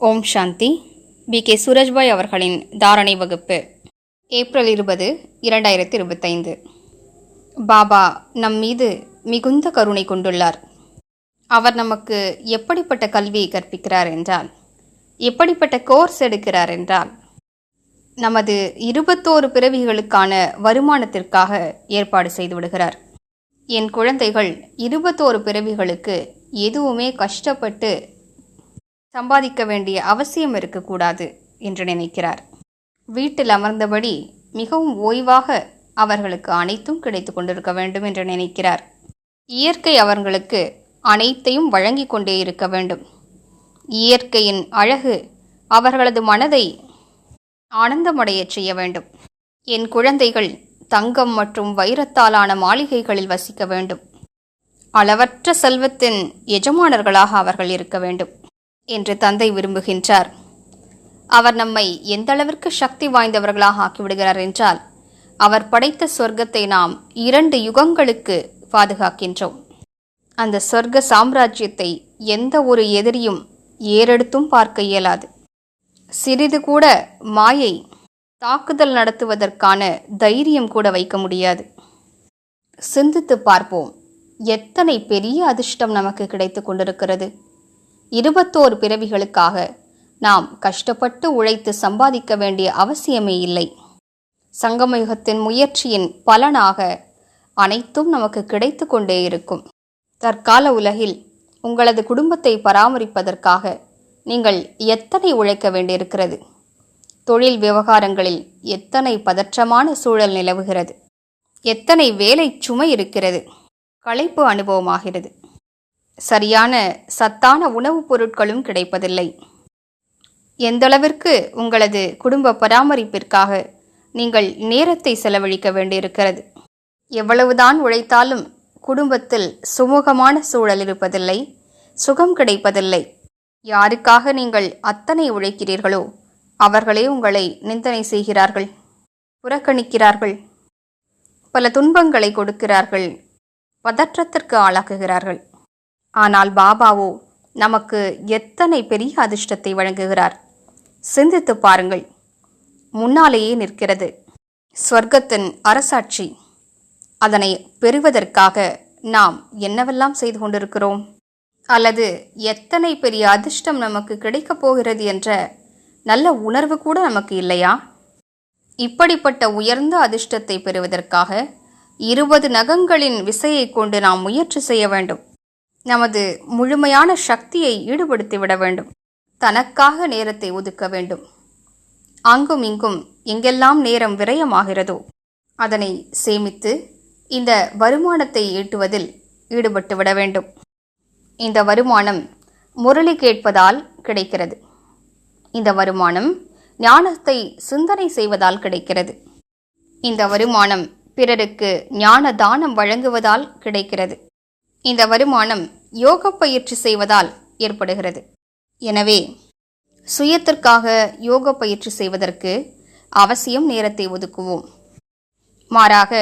ஓம் சாந்தி. B. K. Surajbhai அவர்களின் தாரணை வகுப்பு ஏப்ரல் இருபது இரண்டாயிரத்தி இருபத்தைந்து. பாபா நம் மீது மிகுந்த கருணை கொண்டுள்ளார். அவர் நமக்கு எப்படிப்பட்ட கல்வியை கற்பிக்கிறார் என்றால் எப்படிப்பட்ட கோர்ஸ் எடுக்கிறார் என்றால் நமது இருபத்தோரு பிறவிகளுக்கான வருமானத்திற்காக ஏற்பாடு செய்து விடுகிறார். என் குழந்தைகள் இருபத்தோரு பிறவிகளுக்கு எதுவுமே கஷ்டப்பட்டு சம்பாதிக்க வேண்டிய அவசியம் இருக்கக்கூடாது என்று நினைக்கிறார். வீட்டில் அமர்ந்தபடி மிகவும் ஓய்வாக அவர்களுக்கு அனைத்தும் கிடைத்து கொண்டிருக்க வேண்டும் என்று நினைக்கிறார். இயற்கை அவர்களுக்கு அனைத்தையும் வழங்கி கொண்டே இருக்க வேண்டும். இயற்கையின் அழகு அவர்களது மனதை ஆனந்தமடையச் செய்ய வேண்டும். என் குழந்தைகள் தங்கம் மற்றும் வைரத்தாலான மாளிகைகளில் வசிக்க வேண்டும். அளவற்ற செல்வத்தின் எஜமானர்களாக அவர்கள் இருக்க வேண்டும். என்று தந்தை விரும்புகின்றார். அவர் நம்மை எந்த அளவிற்கு சக்தி வாய்ந்தவர்களாக ஆக்கிவிடுகிறார் என்றால் அவர் படைத்த சொர்க்கத்தை நாம் இரண்டு யுகங்களுக்கு பாதுகாக்கின்றோம். அந்த சொர்க்க சாம்ராஜ்யத்தை எந்த ஒரு எதிரியும் ஏறெடுத்தும் பார்க்க இயலாது. சிறிது கூட மாயை தாக்குதல் நடத்துவதற்கான தைரியம் கூட வைக்க முடியாது. சிந்தித்து பார்ப்போம் எத்தனை பெரிய அதிர்ஷ்டம் நமக்கு கிடைத்து கொண்டிருக்கிறது. இருபத்தோரு பிறவிகளுக்காக நாம் கஷ்டப்பட்டு உழைத்து சம்பாதிக்க வேண்டிய அவசியமே இல்லை. சங்கமயுகத்தின் முயற்சியின் பலனாக அனைத்தும் நமக்கு கிடைத்து கொண்டே இருக்கும். தற்கால உலகில் உங்களது குடும்பத்தை பராமரிப்பதற்காக நீங்கள் எத்தனை உழைக்க வேண்டியிருக்கிறது? தொழில் விவகாரங்களில் எத்தனை பதற்றமான சூழல் நிலவுகிறது? எத்தனை வேலை சுமை இருக்கிறது? களைப்பு அனுபவமாகிறது. சரியான சத்தான உணவுப் பொருட்களும் கிடைப்பதில்லை. எந்தளவிற்கு உங்களது குடும்ப பராமரிப்பிற்காக நீங்கள் நேரத்தை செலவழிக்க வேண்டியிருக்கிறது? எவ்வளவுதான் உழைத்தாலும் குடும்பத்தில் சுமூகமான சூழல் இருப்பதில்லை சுகம் கிடைப்பதில்லை. யாருக்காக நீங்கள் அத்தனை உழைக்கிறீர்களோ அவர்களே உங்களை நிந்தனை செய்கிறார்கள் புறக்கணிக்கிறார்கள் பல துன்பங்களை கொடுக்கிறார்கள் பதற்றத்திற்கு ஆளாக்குகிறார்கள். ஆனால் பாபாவோ நமக்கு எத்தனை பெரிய அதிர்ஷ்டத்தை வழங்குகிறார்? சிந்தித்து பாருங்கள். முன்னாலேயே நிற்கிறது. ஸ்வர்க்கத்தின் அரசாட்சி. அதனை பெறுவதற்காக நாம் என்னவெல்லாம் செய்து கொண்டிருக்கிறோம்? அல்லது எத்தனை பெரிய அதிர்ஷ்டம் நமக்கு கிடைக்கப் போகிறது என்ற நல்ல உணர்வு கூட நமக்கு இல்லையா? இப்படிப்பட்ட உயர்ந்த அதிர்ஷ்டத்தை பெறுவதற்காக இருபது நகங்களின் விசையை கொண்டு நாம் முயற்சி செய்ய வேண்டும். நமது முழுமையான சக்தியை ஈடுபடுத்திவிட வேண்டும். தனக்காக நேரத்தை ஒதுக்க வேண்டும். அங்கும் இங்கும் எங்கெல்லாம் நேரம் விரயமாகிறதோ அதனை சேமித்து இந்த வருமானத்தை ஈட்டுவதில் ஈடுபட்டு விட வேண்டும். இந்த வருமானம் முரளி கேட்பதால் கிடைக்கிறது. இந்த வருமானம் ஞானத்தை சிந்தனை செய்வதால் கிடைக்கிறது. இந்த வருமானம் பிறருக்கு ஞான தானம் வழங்குவதால் கிடைக்கிறது. இந்த வருமானம் யோக பயிற்சி செய்வதால் ஏற்படுகிறது. எனவே சுயத்திற்காக யோக பயிற்சி செய்வதற்கு அவசியம் நேரத்தை ஒதுக்குவோம். மாறாக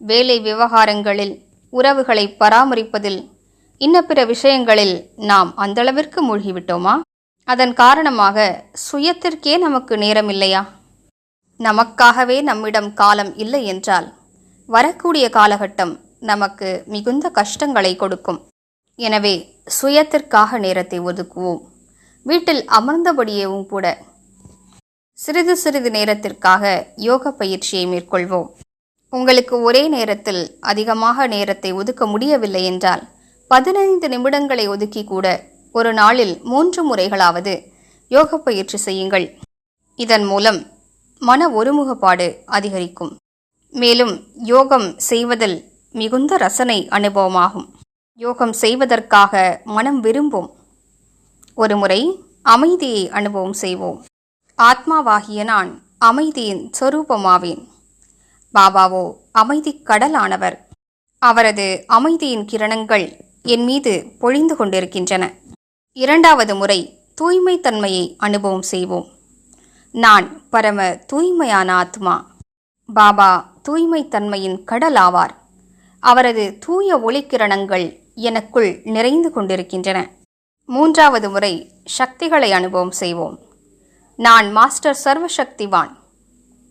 வேலை விவகாரங்களில் உறவுகளை பராமரிப்பதில் இன்ன பிற விஷயங்களில் நாம் அந்தளவிற்கு மூழ்கிவிட்டோமா? அதன் காரணமாக சுயத்திற்கே நமக்கு நேரம் இல்லையா நமக்காகவே நம்மிடம் காலம் இல்லை என்றால் வரக்கூடிய காலகட்டம் நமக்கு மிகுந்த கஷ்டங்களை கொடுக்கும். எனவே சுயத்திற்காக நேரத்தை ஒதுக்குவோம். வீட்டில் அமர்ந்தபடியேவும் கூட சிறிது சிறிது நேரத்திற்காக யோக பயிற்சியை மேற்கொள்வோம். உங்களுக்கு ஒரே நேரத்தில் அதிகமாக நேரத்தை ஒதுக்க முடியவில்லை என்றால் பதினைந்து நிமிடங்களை ஒதுக்கி கூட ஒரு நாளில் மூன்று முறைகளாவது யோக பயிற்சி செய்யுங்கள். இதன் மூலம் மன ஒருமுகப்பாடு அதிகரிக்கும். மேலும் யோகம் செய்வதில் மிகுந்த ரசனை அனுபவமாகும். யோகம் செய்வதற்காக மனம் விரும்பும். ஒருமுறை அமைதியை அனுபவம் செய்வோம். ஆத்மாவாகிய நான் அமைதியின் சொரூபமாவேன். பாபாவோ அமைதி கடலானவர். அவரது அமைதியின் கிரணங்கள் என் மீது பொழிந்து கொண்டிருக்கின்றன. இரண்டாவது முறை தூய்மை தன்மையை அனுபவம் செய்வோம். நான் பரம தூய்மையான ஆத்மா. பாபா தூய்மை தன்மையின் கடல் ஆவார் அவரது தூய ஒளிக்கிரணங்கள் எனக்குள் நிறைந்து கொண்டிருக்கின்றன. மூன்றாவது முறை சக்திகளை அனுபவம் செய்வோம். நான் மாஸ்டர் சர்வசக்திவான்.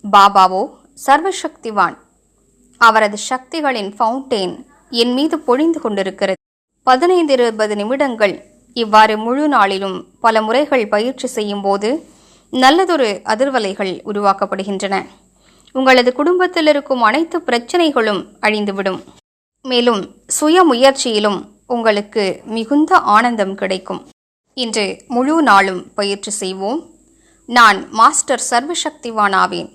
பாபாவோ சர்வசக்திவான். அவரது சக்திகளின் ஃபவுண்டெயின் என் மீது பொழிந்து கொண்டிருக்கிறது. பதினைந்து இருபது நிமிடங்கள் இவ்வாறு முழு நாளிலும் பல முறைகள் பயிற்சி செய்யும் போது நல்லதொரு அதிர்வலைகள் உருவாக்கப்படுகின்றன. உங்களது குடும்பத்தில் இருக்கும் அனைத்து பிரச்சனைகளும் அழிந்துவிடும். மேலும் சுய முயற்சியிலும் உங்களுக்கு மிகுந்த ஆனந்தம் கிடைக்கும். இன்று முழு நாளும் பயிற்சி செய்வோம். நான் மாஸ்டர் சர்வசக்திவான் ஆவேன்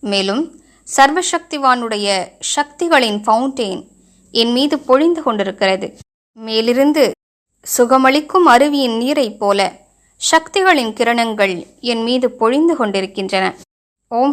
மேலும் சர்வசக்திவானுடைய சக்திகளின் ஃபவுண்டெயின் என் மீது பொழிந்து கொண்டிருக்கிறது. மேலிருந்து சுகமளிக்கும் அருவியின் நீரைப் போல சக்திகளின் கிரணங்கள் என் மீது பொழிந்து கொண்டிருக்கின்றன.